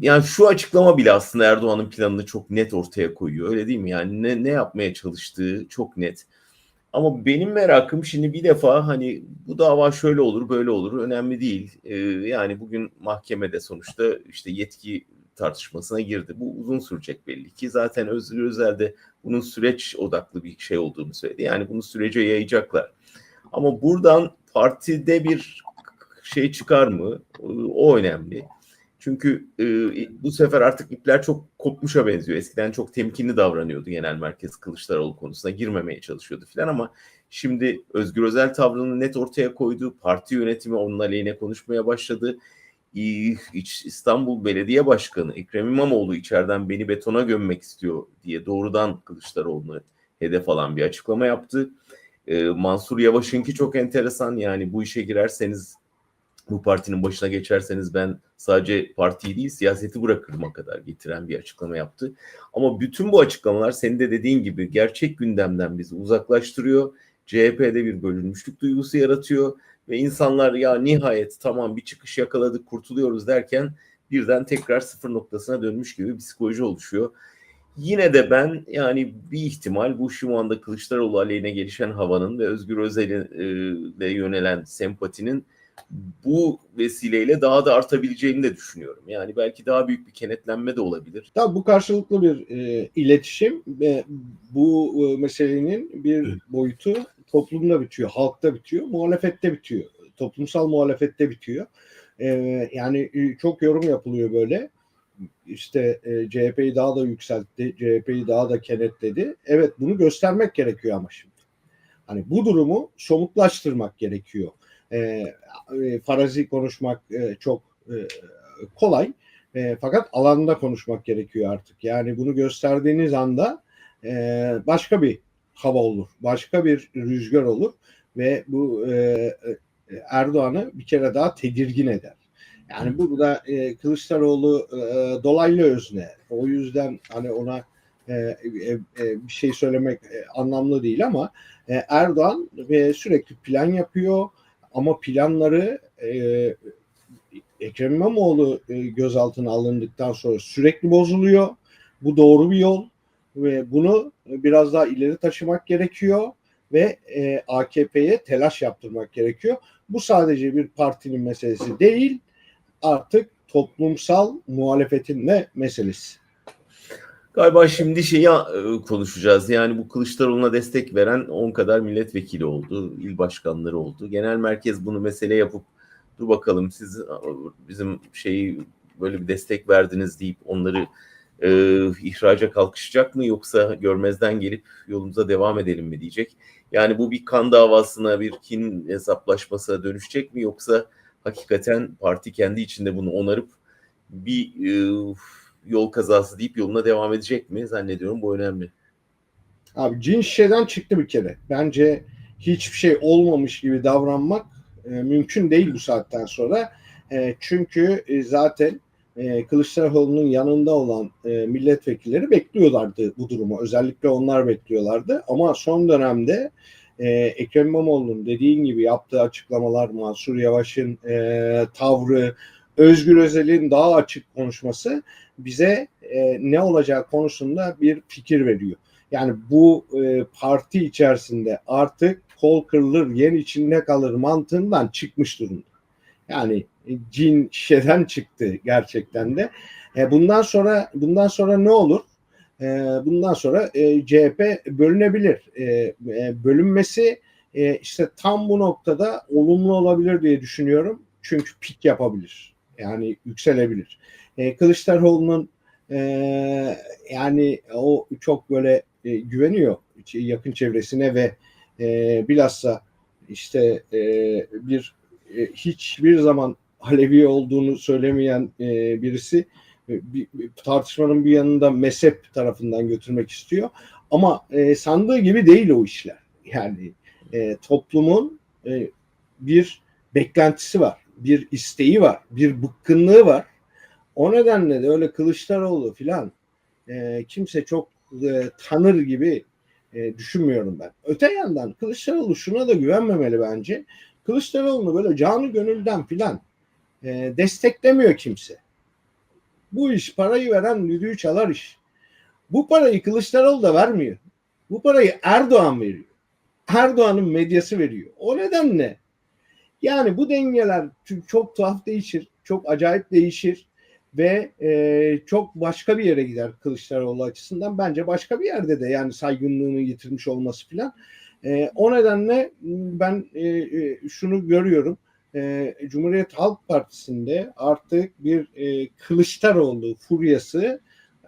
yani şu açıklama bile aslında Erdoğan'ın planını çok net ortaya koyuyor. Öyle değil mi? Yani ne, ne yapmaya çalıştığı çok net. Ama benim merakım şimdi bir defa hani bu dava şöyle olur böyle olur önemli değil. Ee, yani bugün mahkemede sonuçta işte yetki tartışmasına girdi. Bu uzun sürecek belli ki. Zaten Özgür Özel de bunun süreç odaklı bir şey olduğunu söyledi. Yani bunu sürece yayacaklar. Ama buradan partide bir şey çıkar mı? O önemli. Çünkü e, bu sefer artık ipler çok kopmuşa benziyor. Eskiden çok temkinli davranıyordu genel merkez Kılıçdaroğlu konusuna girmemeye çalışıyordu filan ama şimdi Özgür Özel tavrını net ortaya koydu. Parti yönetimi onun aleyhine konuşmaya başladı. İstanbul Belediye Başkanı Ekrem İmamoğlu içeriden beni betona gömmek istiyor diye doğrudan Kılıçdaroğlu'nu hedef alan bir açıklama yaptı. Ee, Mansur Yavaş'ınki çok enteresan yani bu işe girerseniz bu partinin başına geçerseniz ben sadece partiyi değil siyaseti bırakırıma kadar getiren bir açıklama yaptı. Ama bütün bu açıklamalar senin de dediğin gibi gerçek gündemden bizi uzaklaştırıyor. CHP'de bir bölünmüşlük duygusu yaratıyor ve insanlar ya nihayet tamam bir çıkış yakaladık kurtuluyoruz derken birden tekrar sıfır noktasına dönmüş gibi bir psikoloji oluşuyor. Yine de ben yani bir ihtimal bu şu anda Kılıçdaroğlu aleyhine gelişen havanın ve Özgür Özel'e yönelen sempatinin bu vesileyle daha da artabileceğini de düşünüyorum. Yani belki daha büyük bir kenetlenme de olabilir. Tabii bu karşılıklı bir e, iletişim ve bu e, meselenin bir boyutu toplumda bitiyor, halkta bitiyor, muhalefette bitiyor. Toplumsal muhalefette bitiyor. E, yani e, çok yorum yapılıyor böyle. İşte e, CHP'yi daha da yükseltti, CHP'yi daha da kenetledi. Evet bunu göstermek gerekiyor ama şimdi. Hani bu durumu somutlaştırmak gerekiyor. E, e, farazi konuşmak e, çok e, kolay. E, fakat alanda konuşmak gerekiyor artık. Yani bunu gösterdiğiniz anda e, başka bir hava olur. Başka bir rüzgar olur ve bu e, e, Erdoğan'ı bir kere daha tedirgin eder. Yani burada e, Kılıçdaroğlu e, dolaylı özne. O yüzden hani ona e, e, e, bir şey söylemek e, anlamlı değil ama e, Erdoğan e, sürekli plan yapıyor ama planları e, Ekrem İmamoğlu e, gözaltına alındıktan sonra sürekli bozuluyor. Bu doğru bir yol ve bunu biraz daha ileri taşımak gerekiyor ve e, AKP'ye telaş yaptırmak gerekiyor. Bu sadece bir partinin meselesi değil, artık toplumsal muhalefetin ne meselesi. Galiba şimdi şeyi e, konuşacağız. Yani bu Kılıçdaroğlu'na destek veren 10 kadar milletvekili oldu, il başkanları oldu. Genel merkez bunu mesele yapıp dur bakalım siz bizim şeyi böyle bir destek verdiniz deyip onları e, ihraca kalkışacak mı yoksa görmezden gelip yolumuza devam edelim mi diyecek. Yani bu bir kan davasına bir kin hesaplaşmasına dönüşecek mi yoksa hakikaten parti kendi içinde bunu onarıp bir e, yol kazası deyip yoluna devam edecek mi zannediyorum bu önemli. Abi cin şişeden çıktı bir kere. Bence hiçbir şey olmamış gibi davranmak e, mümkün değil bu saatten sonra. E, çünkü e, zaten e, Kılıçdaroğlu'nun yanında olan e, milletvekilleri bekliyorlardı bu durumu. Özellikle onlar bekliyorlardı. Ama son dönemde e, Ekrem İmamoğlu'nun dediğin gibi yaptığı açıklamalar, Mansur Yavaş'ın e, tavrı, Özgür Özel'in daha açık konuşması bize e, ne olacağı konusunda bir fikir veriyor. Yani bu e, parti içerisinde artık kol kırılır, yen içinde kalır mantığından çıkmış durumda. Yani e, cin şişeden çıktı gerçekten de. E, bundan sonra bundan sonra ne olur? E, bundan sonra e, CHP bölünebilir. E, e, bölünmesi e, işte tam bu noktada olumlu olabilir diye düşünüyorum. Çünkü pik yapabilir. Yani yükselebilir. E, Kılıçdaroğlu'nun e, yani o çok böyle e, güveniyor yakın çevresine ve e, bilhassa işte e, bir e, hiçbir zaman Alevi olduğunu söylemeyen e, birisi e, bir, tartışmanın bir yanında mezhep tarafından götürmek istiyor. Ama e, sandığı gibi değil o işler. Yani e, toplumun e, bir beklentisi var, bir isteği var, bir bıkkınlığı var. O nedenle de öyle Kılıçdaroğlu filan e, kimse çok e, tanır gibi e, düşünmüyorum ben. Öte yandan Kılıçdaroğlu şuna da güvenmemeli bence. Kılıçdaroğlu'nu böyle canı gönülden filan e, desteklemiyor kimse. Bu iş parayı veren düdüğü çalar iş. Bu parayı Kılıçdaroğlu da vermiyor. Bu parayı Erdoğan veriyor. Erdoğan'ın medyası veriyor. O nedenle yani bu dengeler çünkü çok tuhaf değişir. Çok acayip değişir ve e, çok başka bir yere gider Kılıçdaroğlu açısından. Bence başka bir yerde de yani saygınlığını yitirmiş olması filan. E, o nedenle ben e, e, şunu görüyorum. E, Cumhuriyet Halk Partisi'nde artık bir e, Kılıçdaroğlu furyası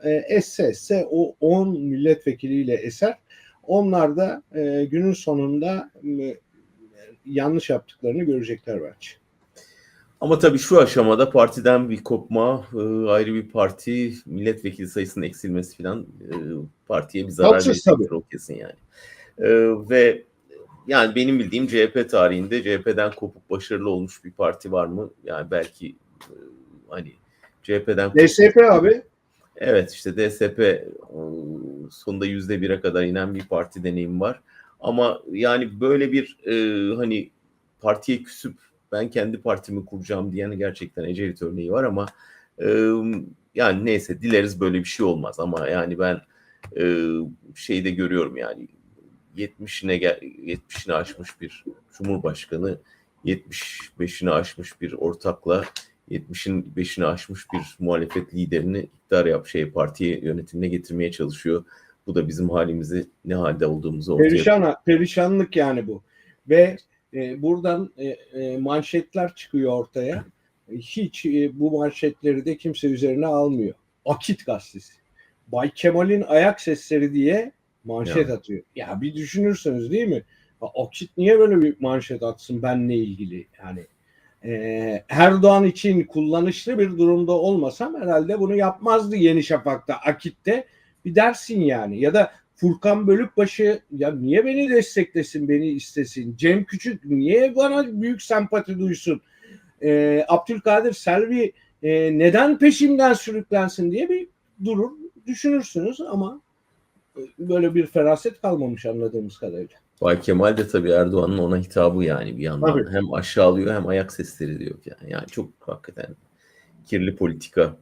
e, esse o 10 milletvekiliyle eser. Onlar da e, günün sonunda e, yanlış yaptıklarını görecekler bence. Ama tabii şu aşamada partiden bir kopma, e, ayrı bir parti, milletvekili sayısının eksilmesi falan e, partiye bir zarar verecektir o kesin yani. E, ve yani benim bildiğim CHP tarihinde CHP'den kopuk başarılı olmuş bir parti var mı? Yani belki hani CHP'den DSP abi Evet işte DSP sonunda yüzde bire kadar inen bir parti deneyim var. Ama yani böyle bir e, hani partiye küsüp ben kendi partimi kuracağım diyen gerçekten Ecevit örneği var ama e, yani neyse dileriz böyle bir şey olmaz ama yani ben e, şeyde görüyorum yani 70'ine gel 70'ini aşmış bir cumhurbaşkanı 75'ini aşmış bir ortakla 70'in 5'ini aşmış bir muhalefet liderini iktidar yap şey partiye yönetimine getirmeye çalışıyor. Bu da bizim halimizi ne halde olduğumuzu ortaya perişan, perişanlık yani bu. Ve e, buradan e, e, manşetler çıkıyor ortaya. Hiç e, bu manşetleri de kimse üzerine almıyor. Akit gazetesi. Bay Kemal'in ayak sesleri diye manşet Ya. atıyor. Ya bir düşünürsünüz değil mi? Ya Akit niye böyle bir manşet atsın benle ilgili? Yani e, Erdoğan için kullanışlı bir durumda olmasam herhalde bunu yapmazdı Yeni Şafak'ta, Akit'te. Bir dersin yani. Ya da Furkan Bölükbaşı ya niye beni desteklesin, beni istesin? Cem Küçük niye bana büyük sempati duysun? E, Abdülkadir Selvi e, neden peşimden sürüklensin diye bir durur, düşünürsünüz ama böyle bir feraset kalmamış anladığımız kadarıyla. Bay Kemal de tabii Erdoğan'ın ona hitabı yani bir yandan. Tabii. Hem aşağılıyor hem ayak sesleri diyor yani. Yani çok hakikaten kirli politika.